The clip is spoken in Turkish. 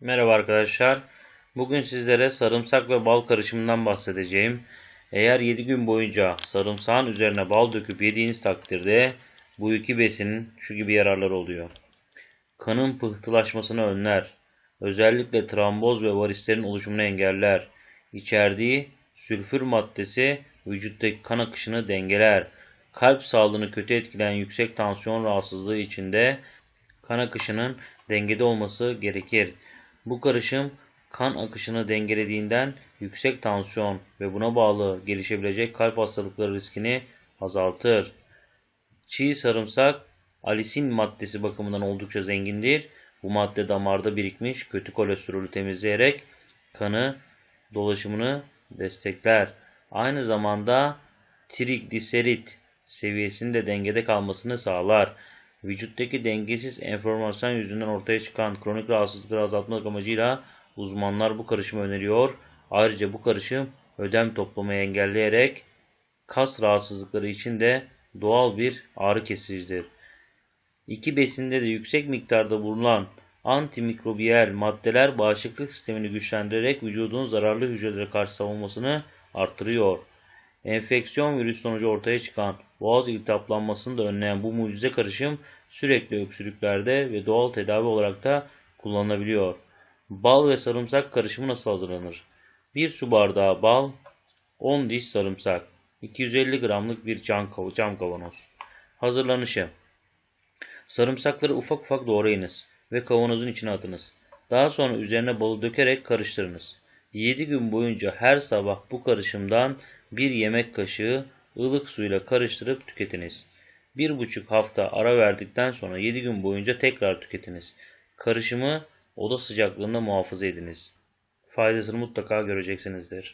Merhaba arkadaşlar. Bugün sizlere sarımsak ve bal karışımından bahsedeceğim. Eğer 7 gün boyunca sarımsağın üzerine bal döküp yediğiniz takdirde bu iki besinin şu gibi yararları oluyor. Kanın pıhtılaşmasını önler. Özellikle tromboz ve varislerin oluşumunu engeller. İçerdiği sülfür maddesi vücuttaki kan akışını dengeler. Kalp sağlığını kötü etkileyen yüksek tansiyon rahatsızlığı içinde kan akışının dengede olması gerekir. Bu karışım kan akışını dengelediğinden yüksek tansiyon ve buna bağlı gelişebilecek kalp hastalıkları riskini azaltır. Çiğ sarımsak alisin maddesi bakımından oldukça zengindir. Bu madde damarda birikmiş kötü kolesterolü temizleyerek kanı dolaşımını destekler. Aynı zamanda trigliserit seviyesinin de dengede kalmasını sağlar. Vücuttaki dengesiz enformasyon yüzünden ortaya çıkan kronik rahatsızlıkları azaltmak amacıyla uzmanlar bu karışımı öneriyor. Ayrıca bu karışım ödem toplamayı engelleyerek kas rahatsızlıkları için de doğal bir ağrı kesicidir. İki besinde de yüksek miktarda bulunan antimikrobiyal maddeler bağışıklık sistemini güçlendirerek vücudun zararlı hücrelere karşı savunmasını artırıyor. Enfeksiyon virüs sonucu ortaya çıkan boğaz iltihaplanmasını da önleyen bu mucize karışım sürekli öksürüklerde ve doğal tedavi olarak da kullanılabiliyor. Bal ve sarımsak karışımı nasıl hazırlanır? 1 su bardağı bal, 10 diş sarımsak, 250 gramlık bir cam, kav cam kavanoz. Hazırlanışı Sarımsakları ufak ufak doğrayınız ve kavanozun içine atınız. Daha sonra üzerine balı dökerek karıştırınız. 7 gün boyunca her sabah bu karışımdan bir yemek kaşığı ılık suyla karıştırıp tüketiniz. Bir buçuk hafta ara verdikten sonra 7 gün boyunca tekrar tüketiniz. Karışımı oda sıcaklığında muhafaza ediniz. Faydasını mutlaka göreceksinizdir.